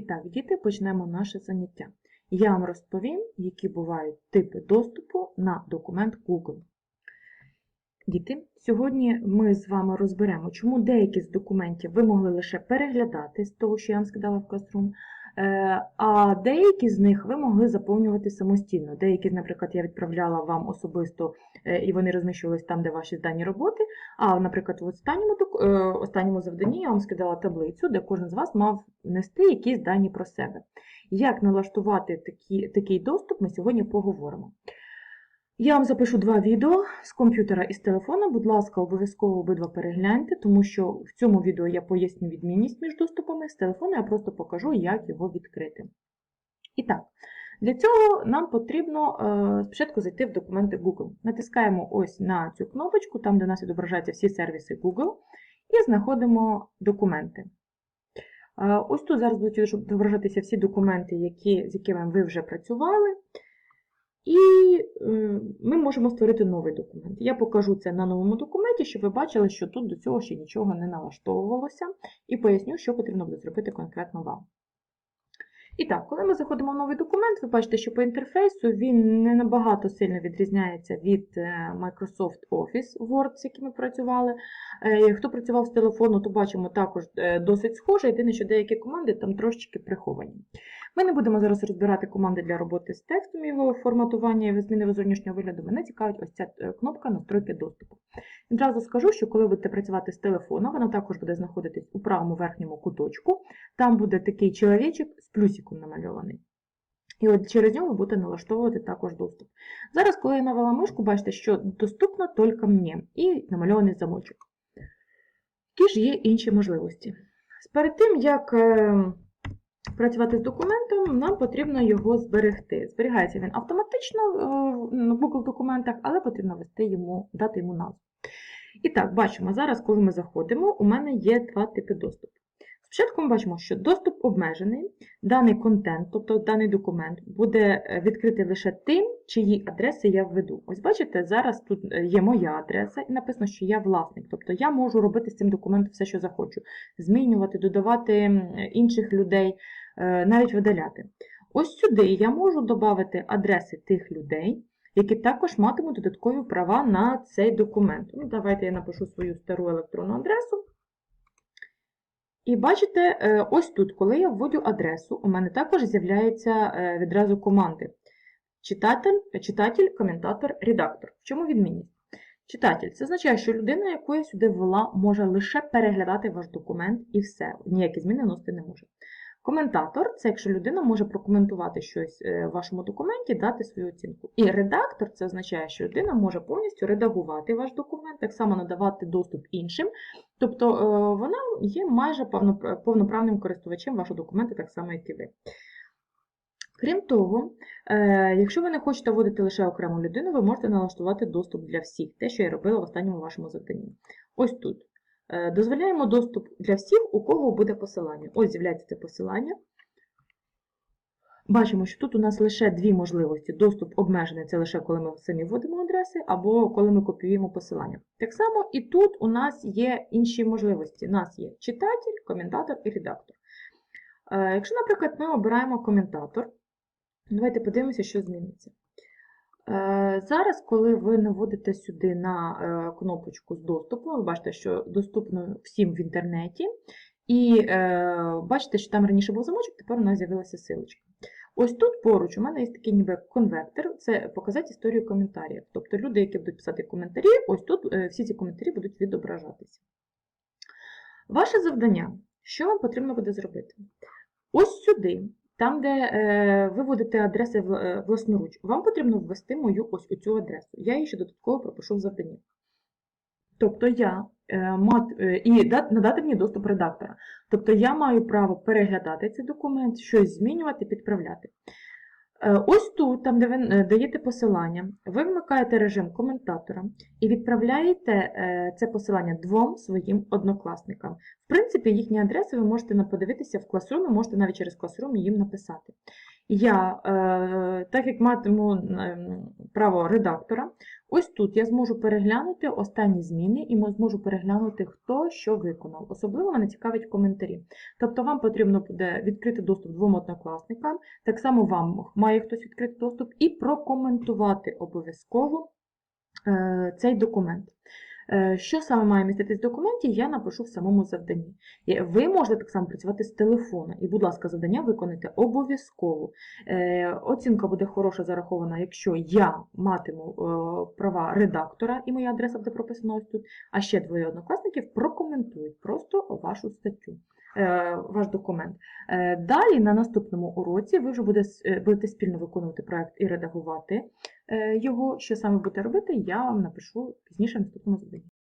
І так, діти, почнемо наше заняття. Я вам розповім, які бувають типи доступу на документ Google. Діти, сьогодні ми з вами розберемо, чому деякі з документів ви могли лише переглядати з того, що я вам сказала в Classroom, а деякі з них ви могли заповнювати самостійно. Деякі, наприклад, я відправляла вам особисто, е, і вони розміщувалися там, де ваші здані роботи. А, наприклад, в останньому, е, останньому завданні я вам скидала таблицю, де кожен з вас мав внести якісь дані про себе. Як налаштувати такі, такий доступ, ми сьогодні поговоримо. Я вам запишу два відео з комп'ютера і з телефона. Будь ласка, обов'язково обидва перегляньте, тому що в цьому відео я поясню відмінність між доступами. З телефона я просто покажу, як його відкрити. І так, для цього нам потрібно е, спочатку зайти в документи Google. Натискаємо ось на цю кнопочку, там, де у нас відображаються всі сервіси Google, і знаходимо документи. Е, Ось тут зараз будуть відображатися всі документи, які, з якими ви вже працювали. І е, ми можемо створити новий документ. Я покажу це на новому документі, щоб ви бачили, що тут до цього ще нічого не налаштовувалося, і поясню, що потрібно буде зробити конкретно вам. І так, коли ми заходимо в новий документ, ви бачите, що по інтерфейсу він не набагато сильно відрізняється від е, Microsoft Office Word, з яким ми працювали. Е, Хто працював з телефону, то бачимо також досить схоже, єдине, що деякі команди там трошечки приховані. Ми не будемо зараз розбирати команди для роботи з текстом, його форматування і зміни зовнішнього вигляду. Мене цікавить ось ця е, кнопка настройки доступу. Відразу скажу, що коли будете працювати з телефону, вона також буде знаходитись у правому верхньому куточку. Там буде такий чоловічок з плюсиком намальований. І от через нього ви будете налаштовувати також доступ. Зараз, коли я навела мишку, бачите, що доступно тільки мені і намальований замочок. Які ж є інші можливості? Перед тим, як е, працювати з документом, нам потрібно його зберегти. Зберігається він автоматично е, в Google документах, але потрібно ввести йому, дати йому назву. І так, бачимо, зараз, коли ми заходимо, у мене є два типи доступу. Спочатку ми бачимо, що доступ обмежений, даний контент, тобто даний документ, буде е, відкритий лише тим, чиї адреси я введу. Ось бачите, зараз тут е, є моя адреса і написано, що я власник. Тобто я можу робити з цим документом все, що захочу. Змінювати, додавати інших людей, е, навіть видаляти. Ось сюди я можу додати адреси тих людей, які також матимуть додаткові права на цей документ. Ну, Давайте я напишу свою стару електронну адресу. І бачите, е, ось тут, коли я вводю адресу, у мене також з'являються відразу команди. Читатель, читатель, коментатор, редактор. В чому відмінність? Читатель це означає, що людина, яку я сюди ввела, може лише переглядати ваш документ і все. Ніякі зміни вносити не може. Коментатор це якщо людина може прокоментувати щось е, в вашому документі, дати свою оцінку. І редактор це означає, що людина може повністю редагувати ваш документ, так само надавати доступ іншим. Тобто е, вона є майже повноправним користувачем вашого документу, так само, як і ви. Крім того, е, якщо ви не хочете вводити лише окрему людину, ви можете налаштувати доступ для всіх, те, що я робила в останньому вашому завданні. Ось тут. Е, Дозволяємо доступ для всіх, у кого буде посилання. Ось з'являється це посилання. Бачимо, що тут у нас лише дві можливості. Доступ обмежений це лише коли ми самі вводимо адреси, або коли ми копіюємо посилання. Так само і тут у нас є інші можливості. У нас є читатель, коментатор і редактор. Е, Якщо, наприклад, ми обираємо коментатор, давайте подивимося, що зміниться. Е, Зараз, коли ви наводите сюди на е, кнопочку з доступу, ви бачите, що доступно всім в інтернеті. І е, бачите, що там раніше був замочок, тепер у нас з'явилася силочка. Ось тут поруч у мене є такий ніби конвертер, це показати історію коментарів. Тобто люди, які будуть писати коментарі, ось тут всі ці коментарі будуть відображатися. Ваше завдання, що вам потрібно буде зробити? Ось сюди, там, де е, ви вводите адреси е, власноруч, вам потрібно ввести мою ось цю адресу. Я її ще додатково пропишу в завданні. Тобто я е, мат, і дат- надати мені доступ редактора. Тобто я маю право переглядати цей документ, щось змінювати, підправляти. Е, Ось тут, там, де ви е, даєте посилання, ви вмикаєте режим коментатора і відправляєте е, це посилання двом своїм однокласникам. В принципі, їхні адреси ви можете подивитися в Classroom, можете навіть через Classroom їм написати. Я, е, так як матиму ем, право редактора, ось тут я зможу переглянути останні зміни і зможу переглянути, хто що виконав. Особливо мене цікавить коментарі. Тобто вам потрібно буде відкрити доступ двом однокласникам, так само вам має хтось відкрити доступ, і прокоментувати обов'язково е, цей документ. Е, Що саме має міститись в документі, я напишу в самому завданні. Ви можете так само працювати з телефона. І, будь ласка, завдання виконайте обов'язково. Е, Оцінка буде хороша зарахована, якщо я матиму е, права редактора, і моя адреса буде прописана ось тут, а ще двоє однокласників прокоментують просто вашу статтю, ваш документ. Е, Далі на наступному уроці ви вже е, будете спільно виконувати проект і редагувати е, його. Що саме будете робити, я вам напишу пізніше в наступному завданні.